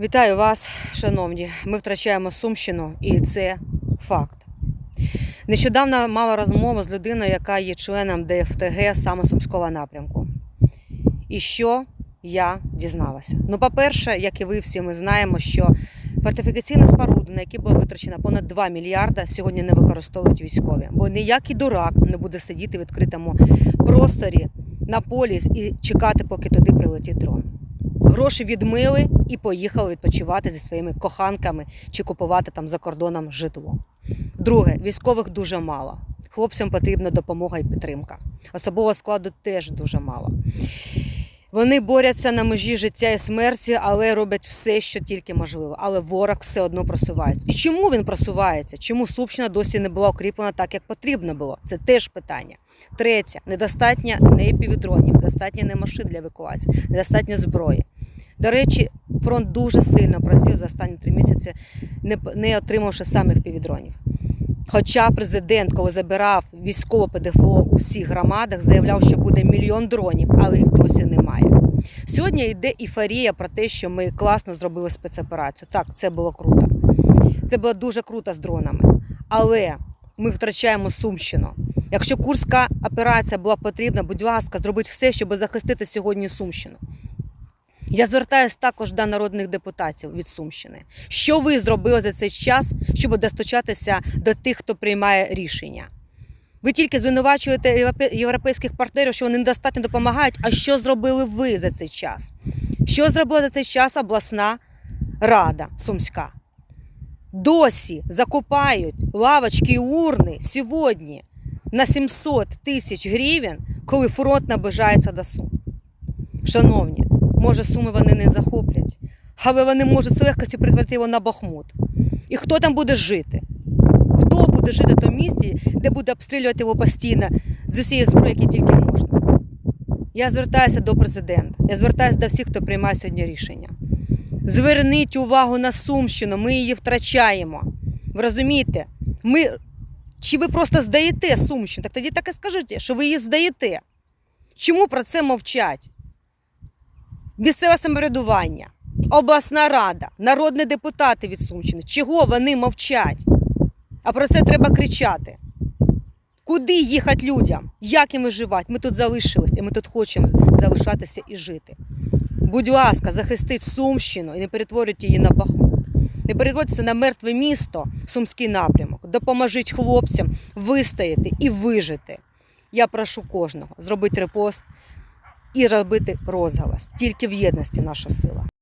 Вітаю вас, шановні. Ми втрачаємо Сумщину, і це факт. Нещодавно мала розмову з людиною, яка є членом ДФТГ саме Сумського напрямку. І що я дізналася? Ну, по-перше, як і ви всі, ми знаємо, що фортифікаційні споруди, на які було витрачено понад 2 мільярда, сьогодні не використовують військові. Бо ніякий дурак не буде сидіти в відкритому просторі на полі і чекати, поки туди прилетить дрон. Гроші відмили і поїхали відпочивати зі своїми коханками чи купувати там за кордоном житло. Друге, військових дуже мало. Хлопцям потрібна допомога і підтримка. Особового складу теж дуже мало. Вони борються на межі життя і смерті, але роблять все, що тільки можливо. Але ворог все одно просувається. І чому він просувається? Чому Сумщина досі не була укріплена так, як потрібно було? Це теж питання. Третє, недостатньо не півдронів, недостатньо не машин для евакуації, недостатньо зброї. До речі, фронт дуже сильно просів за останні три місяці, не, отримавши самих півдронів. Хоча президент, коли забирав військове ПДФО у всіх громадах, заявляв, що буде мільйон дронів, але їх досі немає. Сьогодні йде ейфорія про те, що ми класно зробили спецоперацію. Так, це було круто. Це було дуже круто з дронами. Але ми втрачаємо Сумщину. Якщо Курська операція була потрібна, будь ласка, зробіть все, щоб захистити сьогодні Сумщину. Я звертаюся також до народних депутатів від Сумщини. Що ви зробили за цей час, щоб достучатися до тих, хто приймає рішення? Ви тільки звинувачуєте європейських партнерів, що вони недостатньо допомагають. А що зробили ви за цей час? Що зробила за цей час обласна рада Сумська? Досі закупають лавочки і урни сьогодні на 700 тисяч гривень, коли фронт наближається до Сум. Шановні, може, суми вони не захоплять, але вони можуть з легкістю притворити його на Бахмут. І хто там буде жити? Хто буде жити в тому місті, де буде обстрілювати його постійно з усієї зброї, які тільки можна? Я звертаюся до президента, я звертаюся до всіх, хто приймає сьогодні рішення. Зверніть увагу на Сумщину, ми її втрачаємо. Ви розумієте? Ми... Чи ви просто здаєте Сумщину? Так тоді так і скажіть, що ви її здаєте. Чому про це мовчать? Місцеве самоврядування, обласна рада, народні депутати від Сумщини. Чого вони мовчать? А про це треба кричати. Куди їхати людям? Як їм виживати? Ми тут залишились, і ми тут хочемо залишатися і жити. Будь ласка, захистіть Сумщину і не перетворюйте її на Бахмут. Не перетворюйтеся на мертве місто, Сумський напрямок. Допоможіть хлопцям вистояти і вижити. Я прошу кожного зробити репост і робити розголос. Тільки в єдності наша сила.